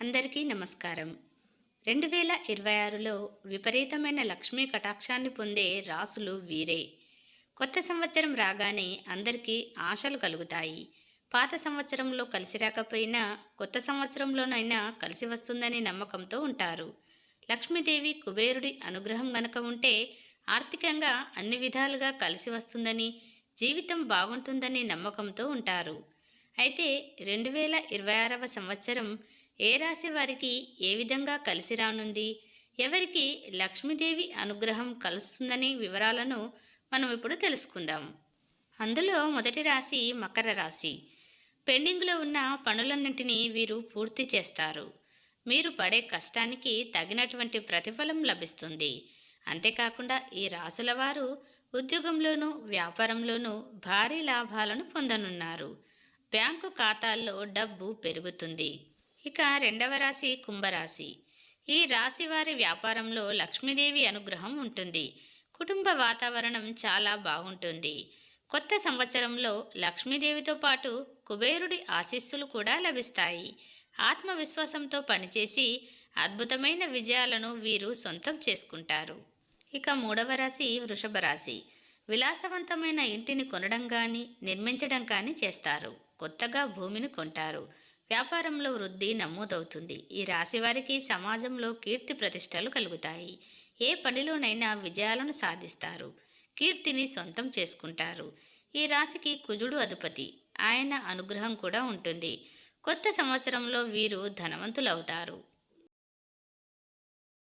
అందరికీ నమస్కారం. రెండు వేల ఇరవై ఆరులో విపరీతమైన లక్ష్మీ కటాక్షాన్ని పొందే రాసులు వీరే. కొత్త సంవత్సరం రాగానే అందరికీ ఆశలు కలుగుతాయి. పాత సంవత్సరంలో కలిసి రాకపోయినా కొత్త సంవత్సరంలోనైనా కలిసి వస్తుందనే నమ్మకంతో ఉంటారు. లక్ష్మీదేవి కుబేరుడి అనుగ్రహం గనక ఉంటే ఆర్థికంగా అన్ని విధాలుగా కలిసి వస్తుందని జీవితం బాగుంటుందని నమ్మకంతో ఉంటారు. అయితే రెండు వేల ఇరవై ఆరవ సంవత్సరం ఏ రాశి వారికి ఏ విధంగా కలిసి రానుంది? ఎవరికి లక్ష్మీదేవి అనుగ్రహం కలుస్తుందని వివరాలను మనం ఇప్పుడు తెలుసుకుందాం. అందులో మొదటి రాశి మకర రాశి. పెండింగ్లో ఉన్న పనులన్నింటినీ వీరు పూర్తి చేస్తారు. మీరు పడే కష్టానికి తగినటువంటి ప్రతిఫలం లభిస్తుంది. అంతేకాకుండా ఈ రాసుల వారు ఉద్యోగంలోనూ వ్యాపారంలోనూ భారీ లాభాలను పొందనున్నారు. బ్యాంకు ఖాతాల్లో డబ్బు పెరుగుతుంది. ఇక రెండవ రాశి కుంభరాశి. ఈ రాశి వారి వ్యాపారంలో లక్ష్మీదేవి అనుగ్రహం ఉంటుంది. కుటుంబ వాతావరణం చాలా బాగుంటుంది. కొత్త సంవత్సరంలో లక్ష్మీదేవితో పాటు కుబేరుడి ఆశీస్సులు కూడా లభిస్తాయి. ఆత్మవిశ్వాసంతో పనిచేసి అద్భుతమైన విజయాలను వీరు సొంతం చేసుకుంటారు. ఇక మూడవ రాశి వృషభ రాశి. విలాసవంతమైన ఇంటిని కొనడం కానీ నిర్మించడం కానీ చేస్తారు. కొత్తగా భూమిని కొంటారు. వ్యాపారంలో వృద్ధి నమోదవుతుంది. ఈ రాశి వారికి సమాజంలో కీర్తి ప్రతిష్టలు కలుగుతాయి. ఏ పనిలోనైనా విజయాలను సాధిస్తారు. కీర్తిని సొంతం చేసుకుంటారు. ఈ రాశికి కుజుడు అధిపతి. ఆయన అనుగ్రహం కూడా ఉంటుంది. కొత్త సంవత్సరంలో వీరు ధనవంతులవుతారు.